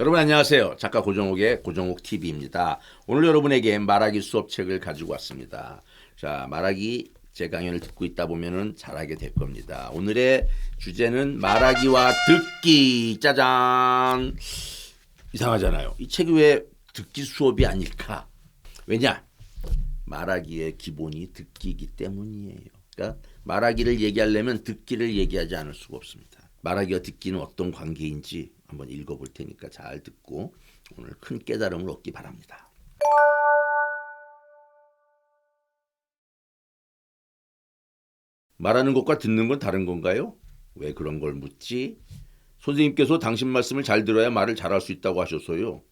여러분 안녕하세요. 작가 고정욱의 고정욱 TV입니다. 오늘 여러분에게 말하기 수업책을 가지고 왔습니다. 자, 말하기 제 강연을 듣고 있다 보면은 잘하게 될 겁니다. 오늘의 주제는 말하기와 듣기. 짜잔. 이상하잖아요. 이 책이 왜 듣기 수업이 아닐까? 왜냐? 말하기의 기본이 듣기이기 때문이에요. 그러니까 말하기를 얘기하려면 듣기를 얘기하지 않을 수가 없습니다. 말하기와 듣기는 어떤 관계인지 한번 읽어볼 테니까 잘 듣고 오늘 큰 깨달음을 얻기 바랍니다. 말하는 것과 듣는 건 다른 건가요? 왜 그런 걸 묻지? 선생님께서 당신 말씀을 잘 들어야 말을 잘할 수 있다고 하셔서요.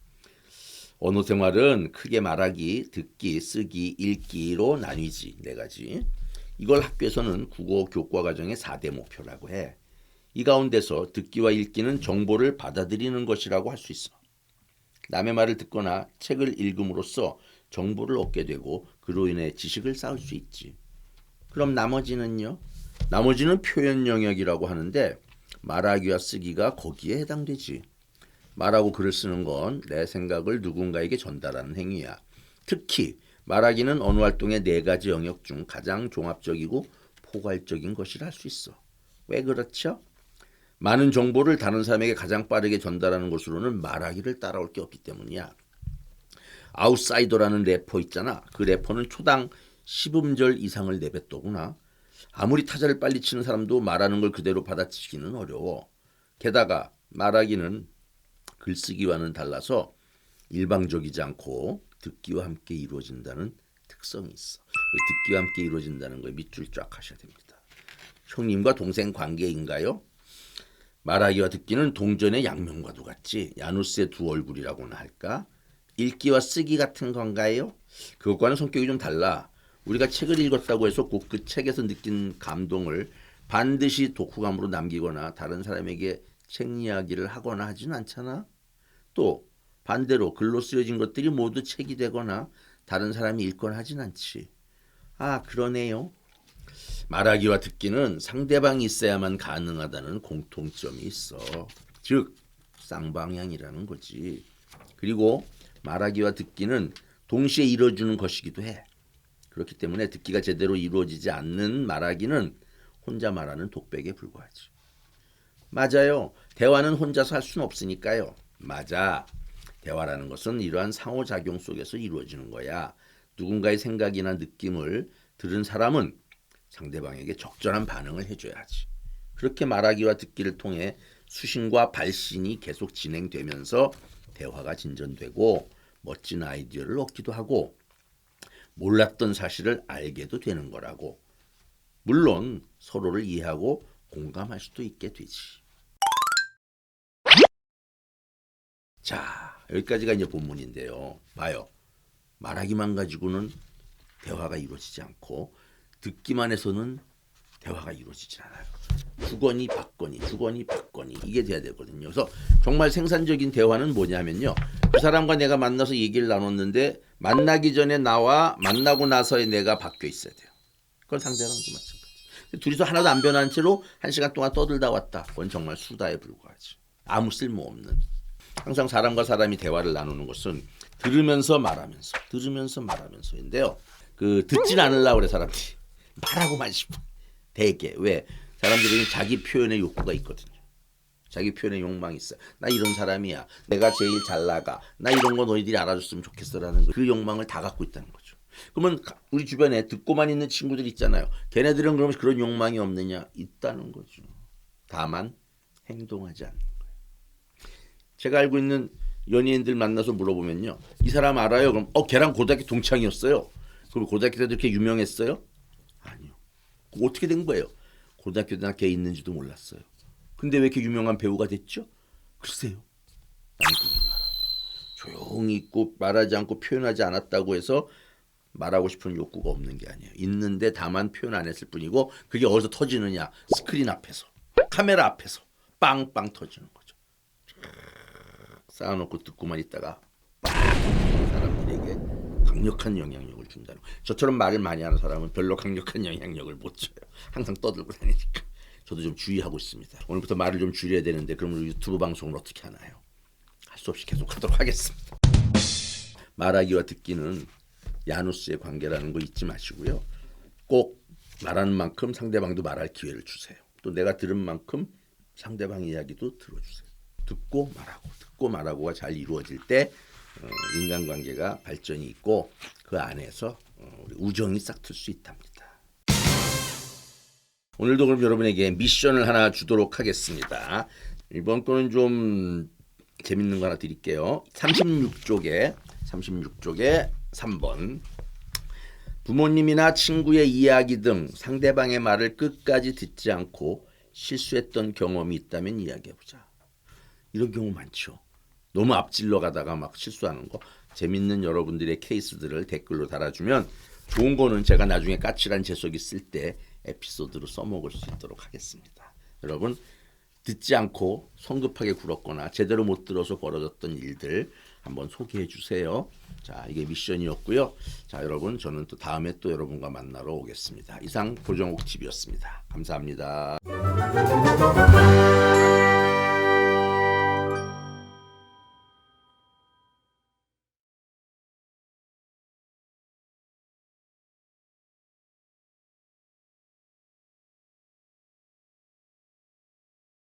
언어 생활은 크게 말하기, 듣기, 쓰기, 읽기로 나뉘지 네 가지. 이걸 학교에서는 국어 교과 과정의 4대 목표라고 해. 이 가운데서 듣기와 읽기는 정보를 받아들이는 것이라고 할 수 있어. 남의 말을 듣거나 책을 읽음으로써 정보를 얻게 되고 그로 인해 지식을 쌓을 수 있지. 그럼 나머지는요? 나머지는 표현 영역이라고 하는데 말하기와 쓰기가 거기에 해당되지. 말하고 글을 쓰는 건 내 생각을 누군가에게 전달하는 행위야. 특히 말하기는 언어 활동의 네 가지 영역 중 가장 종합적이고 포괄적인 것이라 할 수 있어. 왜 그렇죠? 많은 정보를 다른 사람에게 가장 빠르게 전달하는 것으로는 말하기를 따라올 게 없기 때문이야. 아웃사이더라는 래퍼 있잖아. 그 래퍼는 초당 10음절 이상을 내뱉더구나. 아무리 타자를 빨리 치는 사람도 말하는 걸 그대로 받아치기는 어려워. 게다가 말하기는 글쓰기와는 달라서 일방적이지 않고 듣기와 함께 이루어진다는 특성이 있어. 그 듣기와 함께 이루어진다는 걸 밑줄 쫙 하셔야 됩니다. 형님과 동생 관계인가요? 말하기와 듣기는 동전의 양면과도 같지. 야누스의 두 얼굴이라고나 할까? 읽기와 쓰기 같은 건가요? 그것과는 성격이 좀 달라. 우리가 책을 읽었다고 해서 꼭 그 책에서 느낀 감동을 반드시 독후감으로 남기거나 다른 사람에게 책 이야기를 하거나 하지는 않잖아. 또 반대로 글로 쓰여진 것들이 모두 책이 되거나 다른 사람이 읽거나 하진 않지. 아, 그러네요. 말하기와 듣기는 상대방이 있어야만 가능하다는 공통점이 있어. 즉, 쌍방향이라는 거지. 그리고 말하기와 듣기는 동시에 이루어주는 것이기도 해. 그렇기 때문에 듣기가 제대로 이루어지지 않는 말하기는 혼자 말하는 독백에 불과하지. 맞아요. 대화는 혼자서 할 수는 없으니까요. 맞아. 대화라는 것은 이러한 상호작용 속에서 이루어지는 거야. 누군가의 생각이나 느낌을 들은 사람은 상대방에게 적절한 반응을 해줘야 하지. 그렇게 말하기와 듣기를 통해 수신과 발신이 계속 진행되면서 대화가 진전되고 멋진 아이디어를 얻기도 하고 몰랐던 사실을 알게도 되는 거라고. 물론 서로를 이해하고 공감할 수도 있게 되지. 자, 여기까지가 이제 본문인데요. 봐요. 말하기만 가지고는 대화가 이루어지지 않고 듣기만 해서는 대화가 이루어지지 않아요. 주거니 받거니 주거니 받거니 이게 돼야 되거든요. 그래서 정말 생산적인 대화는 뭐냐면요. 그 사람과 내가 만나서 얘기를 나눴는데 만나기 전에 나와 만나고 나서의 내가 바뀌어 있어야 돼요. 그건 상대방도 마찬가지. 둘이서 하나도 안 변한 채로 한 시간 동안 떠들다 왔다. 그건 정말 수다에 불과하지. 아무 쓸모 없는. 항상 사람과 사람이 대화를 나누는 것은 들으면서 말하면서 들으면서 말하면서인데요. 그 듣진 않으려고 그래 사람들이 말하고만 싶어. 대개 왜 사람들이 자기 표현의 욕구가 있거든요. 자기 표현의 욕망이 있어. 나 이런 사람이야. 내가 제일 잘 나가. 나 이런 거 너희들이 알아줬으면 좋겠어라는 그 욕망을 다 갖고 있다는 거죠. 그러면 우리 주변에 듣고만 있는 친구들 있잖아요. 걔네들은 그러면 그런 욕망이 없느냐? 있다는 거죠. 다만 행동하지 않는 거예요. 제가 알고 있는 연예인들 만나서 물어보면요. 이 사람 알아요? 그럼 어 걔랑 고등학교 동창이었어요. 그럼 고등학교 때도 이렇게 유명했어요? 어떻게 된 거예요? 고등학교 걔 있는지도 몰랐어요. 근데 왜 이렇게 유명한 배우가 됐죠? 글쎄요. 조용히 있고 말하지 않고 표현하지 않았다고 해서 말하고 싶은 욕구가 없는 게 아니에요. 있는데 다만 표현 안 했을 뿐이고 그게 어디서 터지느냐? 스크린 앞에서, 카메라 앞에서 빵빵 터지는 거죠. 쌓아놓고 듣고만 있다가 빵 강력한 영향력을 준다는 거예요. 저처럼 말을 많이 하는 사람은 별로 강력한 영향력을 못 줘요. 항상 떠들고 다니니까. 저도 좀 주의하고 있습니다. 오늘부터 말을 좀 줄여야 되는데 그러면 유튜브 방송을 어떻게 하나요? 할할수 없이 계속 하도록 하겠습니다. 말하기와 듣기는 야누스의 관계라는 거 잊지 마시고요. 꼭 말하는 만큼 상대방도 말할 기회를 주세요. 또 내가 들은 만큼 상대방 이야기도 들어주세요. 듣고 말하고 듣고 말하고가 잘 이루어질 때 어, 인간관계가 발전이 있고 그 안에서 어, 우정이 싹틀 수 있답니다. 오늘도 그럼 여러분에게 미션을 하나 주도록 하겠습니다. 이번 거는 좀 재밌는 거 하나 드릴게요. 36쪽에 36쪽에 3번 부모님이나 친구의 이야기 등 상대방의 말을 끝까지 듣지 않고 실수했던 경험이 있다면 이야기해 보자. 이런 경우 많죠. 너무 앞질러 가다가 막 실수하는 거 재밌는 여러분들의 케이스들을 댓글로 달아주면 좋은 거는 제가 나중에 까칠한 재석이 쓸 때 에피소드로 써먹을 수 있도록 하겠습니다. 여러분 듣지 않고 성급하게 굴었거나 제대로 못 들어서 벌어졌던 일들 한번 소개해 주세요. 자, 이게 미션이었고요. 자, 여러분 저는 또 다음에 또 여러분과 만나러 오겠습니다. 이상 고정욱 TV였습니다. 감사합니다.